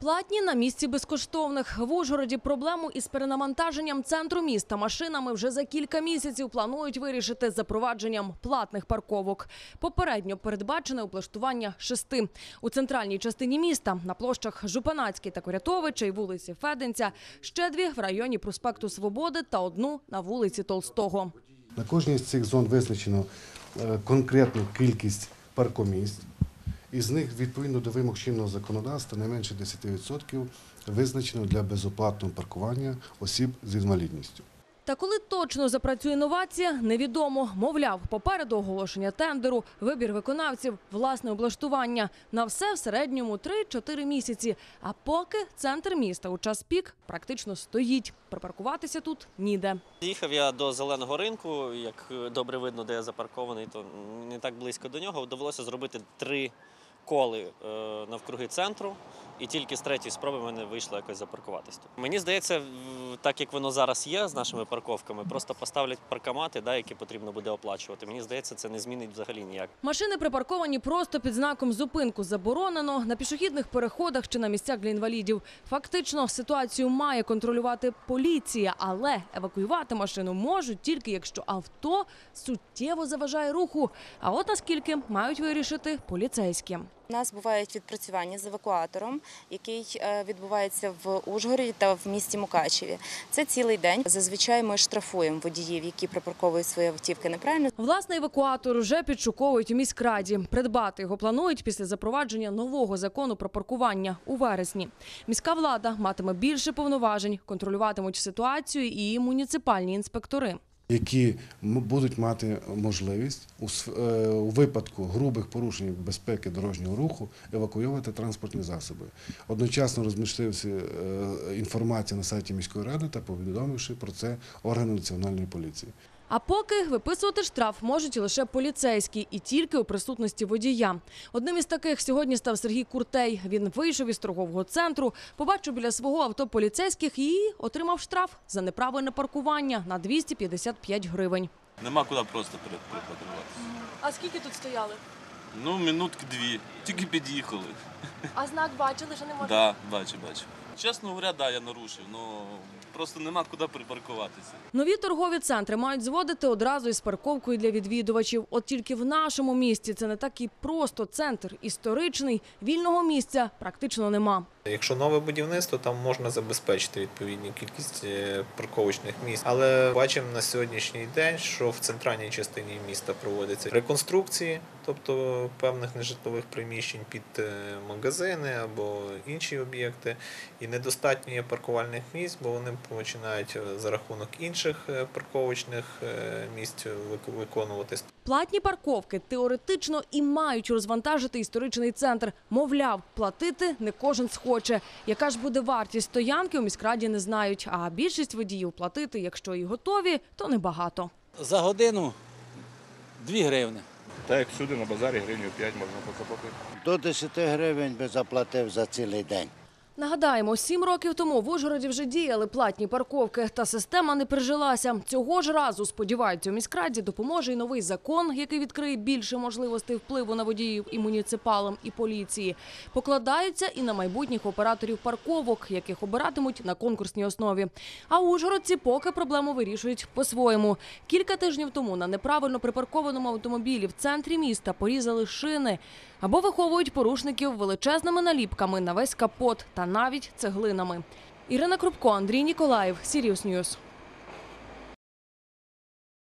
Платні на місці безкоштовних. В Ужгороді проблему із перенавантаженням центру міста машинами вже за кілька місяців планують вирішити запровадженням платних парковок. Попередньо передбачене облаштування шести. У центральній частині міста на площах Жупанацькій та Корятовича і вулиці Феденця, ще дві в районі проспекту Свободи та одну на вулиці Толстого. На кожній з цих зон визначено е, конкретну кількість паркомісць. Із них, відповідно до вимог чинного законодавства, не менше 10% визначено для безоплатного паркування осіб з інвалідністю. Та коли точно запрацює інновація, невідомо. Мовляв, попереду оголошення тендеру, вибір виконавців, власне облаштування. На все в середньому 3-4 місяці. А поки центр міста у час пік практично стоїть. Припаркуватися тут ніде. Їхав я до зеленого ринку, як добре видно, де я запаркований, то не так близько до нього. Довелося зробити три коли е, навкруги центру, і тільки з третьої спроби в мене вийшло якось запаркуватись. тут. Мені здається, так як воно зараз є з нашими парковками, просто поставлять паркомати, да, які потрібно буде оплачувати. Мені здається, це не змінить взагалі ніяк. Машини припарковані просто під знаком зупинку заборонено на пішохідних переходах чи на місцях для інвалідів. Фактично ситуацію має контролювати поліція, але евакуювати машину можуть тільки якщо авто суттєво заважає руху. А от наскільки мають вирішити поліцейські. У нас бувають відпрацювання з евакуатором, який е, відбувається в Ужгороді та в місті Мукачеві. Це цілий день. Зазвичай ми штрафуємо водіїв, які припарковують свої автівки неправильно. Власний евакуатор уже підшуковують у міськраді. Придбати його планують після запровадження нового закону про паркування у вересні. Міська влада матиме більше повноважень, контролюватимуть ситуацію і муніципальні інспектори. Які будуть мати можливість е, у випадку грубих порушень безпеки дорожнього руху евакуювати транспортні засоби. Одночасно розмістився е, інформація на сайті міської ради та повідомивши про це органи національної поліції. А поки виписувати штраф можуть лише поліцейські і тільки у присутності водія. Одним із таких сьогодні став Сергій Куртей. Він вийшов із торгового центру, побачив біля свого авто поліцейських і отримав штраф за неправильне паркування на 255 гривень. Нема куди просто припаркуватися. А скільки тут стояли? Ну, минутки дві. Тільки під'їхали. А знак бачили, що не можна? Да, бачу, бачу. Чесно говоря, да, я нарушив, але просто нема куди припаркуватися. Нові торгові центри мають зводити одразу із парковкою для відвідувачів. От тільки в нашому місті це не такий просто центр історичний, вільного місця практично нема. Якщо нове будівництво, там можна забезпечити відповідну кількість е, парковочних місць. Але бачимо на сьогоднішній день, що в центральній частині міста проводяться реконструкції, тобто певних нежитлових приміщень під е, магазини або інші об'єкти, і недостатньо є паркувальних місць, бо вони починають е, за рахунок інших парковочних місць виконуватись. Платні парковки теоретично і мають розвантажити історичний центр. Мовляв, платити не кожен схоче. Яка ж буде вартість стоянки у міськраді не знають. А більшість водіїв платити, якщо і готові, то небагато. За годину 2 гривни. Так як всюди на базарі гривню 5 можна заплатити. До 10 гривень би заплатив за цілий день. Нагадаємо, сім років тому в Ужгороді вже діяли платні парковки, та система не прижилася. Цього ж разу, сподіваються, у міськраді допоможе і новий закон, який відкриє більше можливостей впливу на водіїв і муніципалам, і поліції. Покладаються і на майбутніх операторів парковок, яких обиратимуть на конкурсній основі. А ужгородці поки проблему вирішують по-своєму. Кілька тижнів тому на неправильно припаркованому автомобілі в центрі міста порізали шини або виховують порушників величезними наліпками на весь капот та навіть цеглинами. Ірина Крупко, Андрій Ніколаєв, Ньюс.